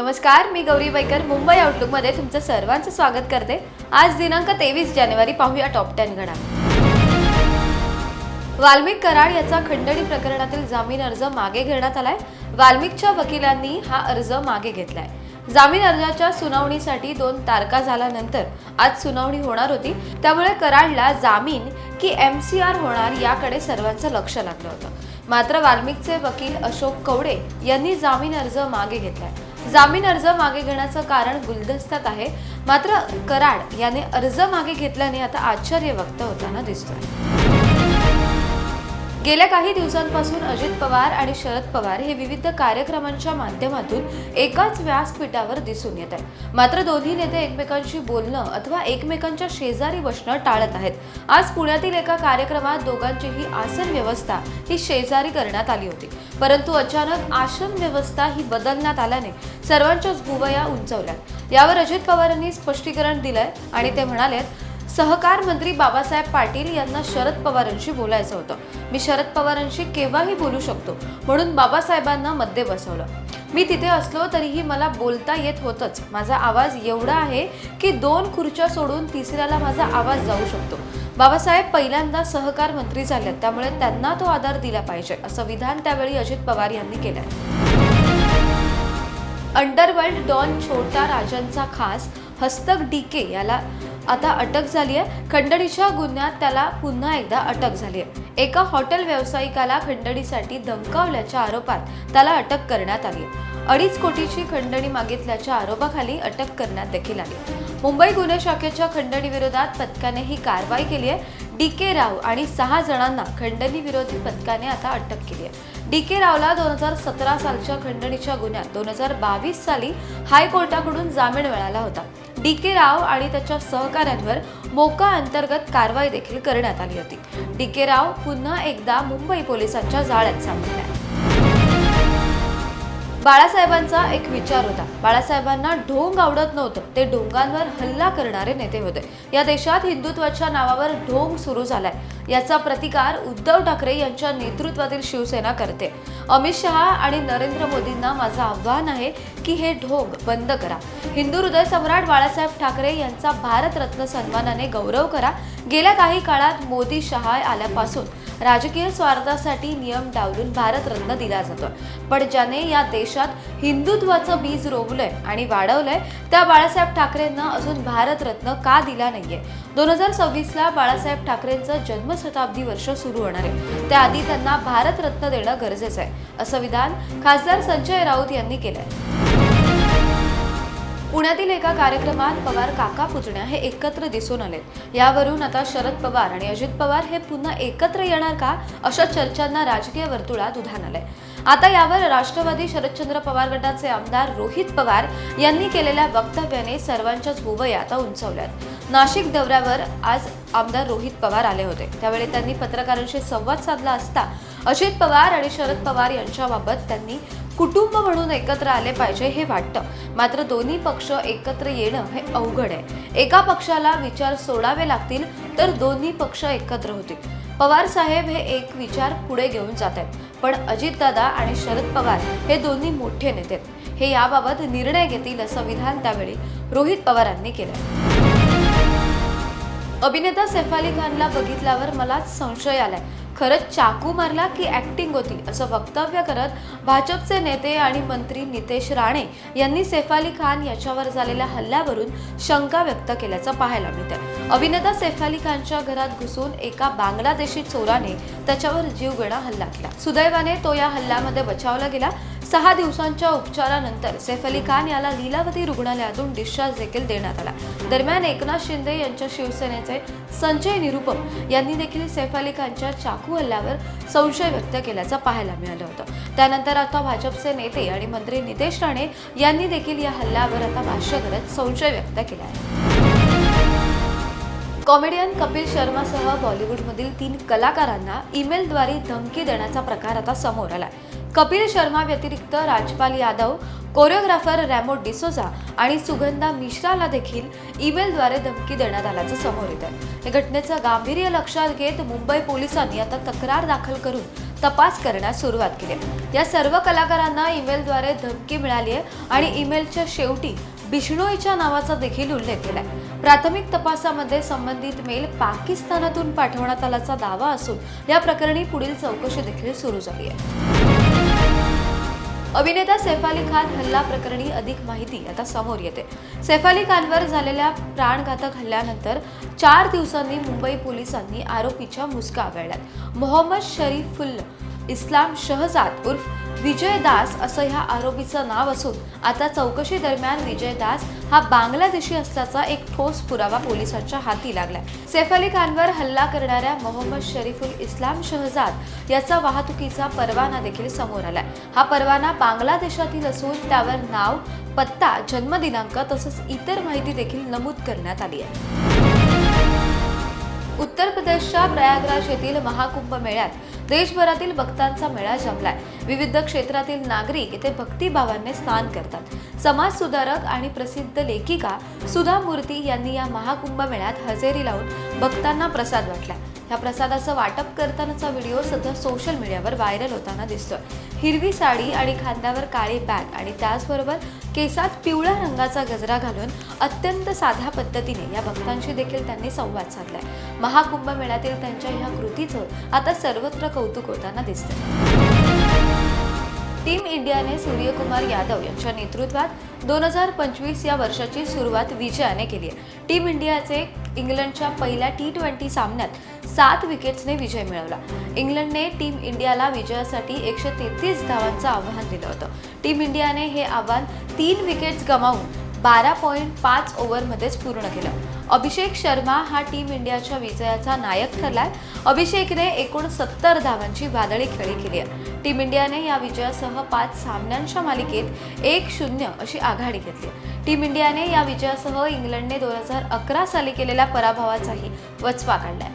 नमस्कार मी गौरी बैकर मुंबई आउटलुकमध्ये तुमचं सर्वांचं स्वागत करते. आज दिनांक तेवीस जानेवारी पाहूया टॉप टेन घडा वाल्मिक कराड याचा खंडणी प्रकरणातील जामीन अर्ज मागे घेण्यात आलाय. वाल्मिकच्या वकिलांनी हा अर्ज मागे घेतलाय. जामीन अर्जाच्या सुनावणीसाठी दोन तारखा झाल्यानंतर आज सुनावणी होणार होती. त्यामुळे कराडला जामीन की एम सी आर होणार याकडे सर्वांचं लक्ष लागलं होतं. मात्र वाल्मिकचे वकील अशोक कवडे यांनी जामीन अर्ज मागे घेतलाय. जामीन अर्ज मागे घेण्याचं कारण गुलदस्त्यात आहे. मात्र कराड याने अर्ज मागे घेतल्याने आता आश्चर्य व्यक्त होताना दिसतोय. गेल्या काही दिवसांपासून अजित पवार आणि शरद पवार हे विविध कार्यक्रमांच्या माध्यमातून एकाच व्यासपीठावर दिसून येत आहे मात्र दोन्ही नेते एकमेकांशी बोलणं अथवा एकमेकांच्या शेजारी बसणं टाळत आहेत. आज पुण्यातील एका कार्यक्रमात दोघांचीही आसन व्यवस्था ही शेजारी करण्यात आली होती. परंतु अचानक आसन व्यवस्था ही बदलण्यात आल्याने सर्वांच्याच भुवया उंचवल्या यावर अजित पवारांनी स्पष्टीकरण दिलंय आणि ते म्हणाले सहकार मंत्री बाबासाहेब पाटील यांना शरद पवारांशी बोलायचं होतं. मी शरद पवारांशी केव्हाही बोलू शकतो म्हणून बाबासाहेबांना मध्ये बसवलं. मी तिथे असलो तरीही मला बोलता येत होतच. माझा आवाज एवढा आहे की दोन खुर्च्या सोडून तिसऱ्याला माझा आवाज जाऊ शकतो. बाबासाहेब पहिल्यांदा सहकार मंत्री झाले त्यामुळे त्यांना तो आधार दिला पाहिजे असं विधान त्यावेळी अजित पवार यांनी केलं अंडरवर्ल्ड डॉन छोटा राजांचा खास हस्तक डीके याला आता अटक झाली आहे. खंडणीच्या गुन्ह्यात त्याला पुन्हा एकदा अटक झाली आहे. एका हॉटेल व्यावसायिकाला खंडणीसाठी धमकावल्याच्या आरोपात त्याला अटक करण्यात आली अडीच कोटीची खंडणी मागितल्याच्या आरोपाखाली अटक करण्यात देखील आली मुंबई गुन्हे शाखेच्या खंडणीविरोधात पथकाने ही कारवाई केली आहे. डी के राव आणि सहा जणांना खंडणीविरोधी पथकाने आता अटक केली आहे. डी के रावला दोन हजार सतरा सालच्या खंडणीच्या गुन्ह्यात. दोन हजार बावीस साली हायकोर्टाकडून जामीन मिळाला होता. डी के राव आणि त्याच्या सहकाऱ्यांवर मोका अंतर्गत कारवाई देखील करण्यात आली होती. डी के राव पुन्हा एकदा मुंबई पोलिसांच्या जाळ्यात सापडला. बाळासाहेबांचा एक विचार होता. बाळासाहेबांना ढोंग आवडत नव्हतं. ते ढोंगांवर हल्ला करणारे नेते होते. या देशात हिंदुत्वाच्या नावावर ढोंग सुरू झालाय. याचा प्रतिकार उद्धव ठाकरे यांच्या नेतृत्वातील शिवसेना करते. अमित शहा आणि नरेंद्र मोदींना माझं आव्हान आहे की हे ढोंग बंद करा. हिंदू हृदय सम्राट बाळासाहेब ठाकरे यांचा भारतरत्न सन्मानाने गौरव करा. गेल्या काही काळात मोदी शहा आल्यापासून राजकीय स्वार्थासाठी नियम डावलून भारतरत्न दिला जातो. पण ज्याने या देशात हिंदुत्वाचं बीज रोवलंय आणि वाढवलंय त्या बाळासाहेब ठाकरेंना अजून भारतरत्न का दिला नाहीये? दोन हजार सव्वीसला बाळासाहेब ठाकरेंचं जन्मशताब्दी वर्ष सुरू होणार आहे. त्याआधी त्यांना भारतरत्न देणं गरजेचं आहे असं विधान खासदार संजय राऊत यांनी केलंय. पुण्यातील एका कार्यक्रमात पवार काका पुतण्या हे एकत्र दिसून आले यावरून आता शरद पवार आणि अजित पवार हे पुन्हा एकत्र येणार का अशा चर्चांना राजकीय वर्तुळात उधाण आलंय. आता यावर राष्ट्रवादी शरदचंद्र पवार गटाचे आमदार रोहित पवार यांनी केलेल्या वक्तव्याने सर्वांच्याच भुवया आता उंचावल्यात. नाशिक दौऱ्यावर आज आमदार रोहित पवार आले होते. त्यावेळी त्यांनी पत्रकारांशी संवाद साधला असता अजित पवार आणि शरद पवार यांच्याबाबत त्यांनी कुटुंब म्हणून एकत्र आले पाहिजे हे वाटतं. मात्र दोन्ही पक्ष एकत्र येणं हे अवघड आहे. एका पक्षाला विचार सोडावे लागतील तर दोन्ही पक्ष एकत्र होतील. पवार साहेब हे एक विचार पुढे घेऊन जात आहेत. पण अजितदादा आणि शरद पवार हे दोन्ही मोठे नेते आहेत. हे याबाबत निर्णय घेतील असं विधान त्यावेळी रोहित पवारांनी केलं अभिनेता सैफ अली खानला बघितल्यावर मलाच संशय आलाय खरंच चाकू मारला की ॲक्टिंग होती असं वक्तव्य करत भाजपचे नेते आणि मंत्री नितेश राणे यांनी सेफ अली खान याच्यावर झालेल्या हल्ल्यावरून शंका व्यक्त केल्याचं पाहायला मिळतं अभिनेता सेफ अली खानच्या घरात घुसून एका बांगलादेशी चोराने त्याच्यावर जीवघेणा हल्ला केला. सुदैवाने तो या हल्ल्यामध्ये बचावला गेला. सहा दिवसांच्या उपचारानंतर सैफ अली खान याला लीलावती रुग्णालयातून डिस्चार्ज देखील देण्यात आला. दरम्यान एकनाथ शिंदे यांच्या शिवसेनेचे संजय निरुपम यांनी देखील सैफ अली खानच्या चाकू हल्ल्यावर संशय व्यक्त केल्याचं पाहायला मिळालं होतं. त्यानंतर आता भाजपचे नेते आणि मंत्री नितेश राणे यांनी देखील या हल्ल्यावर आता भाष्य करत संशय व्यक्त केला आहे. कॉमेडियन कपिल शर्मासह बॉलिवूडमधील तीन कलाकारांना ईमेलद्वारे धमकी देण्याचा प्रकार आता समोर आलाय. कपिल शर्मा व्यतिरिक्त राजपाल यादव कोरिओग्राफर रॅमो डिसोजा आणि सुगंधा मिश्राला देखील ईमेलद्वारे धमकी देण्यात आल्याचं समोर येत आहे या घटनेचं गांभीर्य लक्षात घेत मुंबई पोलिसांनी आता तक्रार दाखल करून तपास करण्यास सुरुवात केली या सर्व कलाकारांना ईमेलद्वारे धमकी मिळाली आहे आणि ईमेलच्या शेवटी बिष्णोईच्या नावाचा देखील उल्लेख केलाय. प्राथमिक तपासामध्ये संबंधित मेल पाकिस्तानातून पाठवण्यात आल्याचा दावा असून या प्रकरणी पुढील चौकशी देखील सुरू झाली आहे. अभिनेता सैफ अली खान हल्ला प्रकरणी अधिक माहिती आता समोर येते. सैफ अली खानवर झालेल्या प्राणघातक हल्ल्यानंतर चार दिवसांनी मुंबई पोलिसांनी आरोपीच्या मुसका आवळल्यात मोहम्मद शरीफुल इस्लाम शहजाद उर्फ विजय दास असं ह्या आरोपीचं नाव असून आता चौकशी दरम्यान विजय दास हा बांगलादेशी असल्याचा एक ठोस पुरावा पोलिसांच्या हाती लागलाय. सैफ अली खानवर हल्ला करणाऱ्या मोहम्मद शरीफुल इस्लाम शहजाद याचा वाहतुकीचा परवाना देखील समोर आलाय. हा परवाना बांगलादेशातील असून त्यावर नाव पत्ता जन्मदिनांक तसंच इतर माहिती देखील नमूद करण्यात आली आहे. उत्तर प्रदेशच्या प्रयागराज येथील महाकुंभ मेळ्यात देशभरातील भक्तांचा मेळा जमलाय. विविध क्षेत्रातील नागरिक इथे भक्तिभावाने स्नान करतात. समाज सुधारक आणि प्रसिद्ध लेखिका सुधा मूर्ती यांनी या महाकुंभ मेळ्यात हजेरी लावून भक्तांना प्रसाद वाटला. या प्रसादाचं वाटप करतानाचा व्हिडिओ सध्या सोशल मीडियावर व्हायरल होताना दिसतोय. हिरवी साडी आणि खांद्यावर काळी बॅग आणि त्याचबरोबर केसात पिवळ्या रंगाचा गजरा घालून अत्यंत साध्या पद्धतीने या भक्तांशी देखील त्यांनी संवाद साधलाय. महाकुंभ मेळ्यातील त्यांच्या ह्या कृतीचं आता सर्वत्र कौतुक होताना दिसतं टीम इंडियाने सूर्यकुमार यादव यांच्या नेतृत्वात दोन हजार पंचवीस या वर्षाची सुरुवात विजयाने केली आहे. टीम इंडियाचे इंग्लंडच्या पहिल्या टी ट्वेंटी सामन्यात सात विकेट्सने विजय मिळवला. इंग्लंडने टीम इंडियाला विजयासाठी एकशे तेहतीस धावांचं आव्हान दिलं होतं. टीम इंडियाने हे आव्हान तीन विकेट्स गमावून बारा पॉईंट पाच ओव्हरमध्येच पूर्ण केलं. अभिषेक शर्मा हा टीम इंडियाच्या विजयाचा नायक ठरलाय. अभिषेकने एकूण सत्तर धावांची वादळी खेळी केली आहे. टीम इंडियाने या विजयासह पाच सामन्यांच्या मालिकेत एक शून्य अशी आघाडी घेतली टीम इंडियाने या विजयासह इंग्लंडने दोन हजार अकरा साली केलेल्या पराभवाचाही वचपा काढलाय.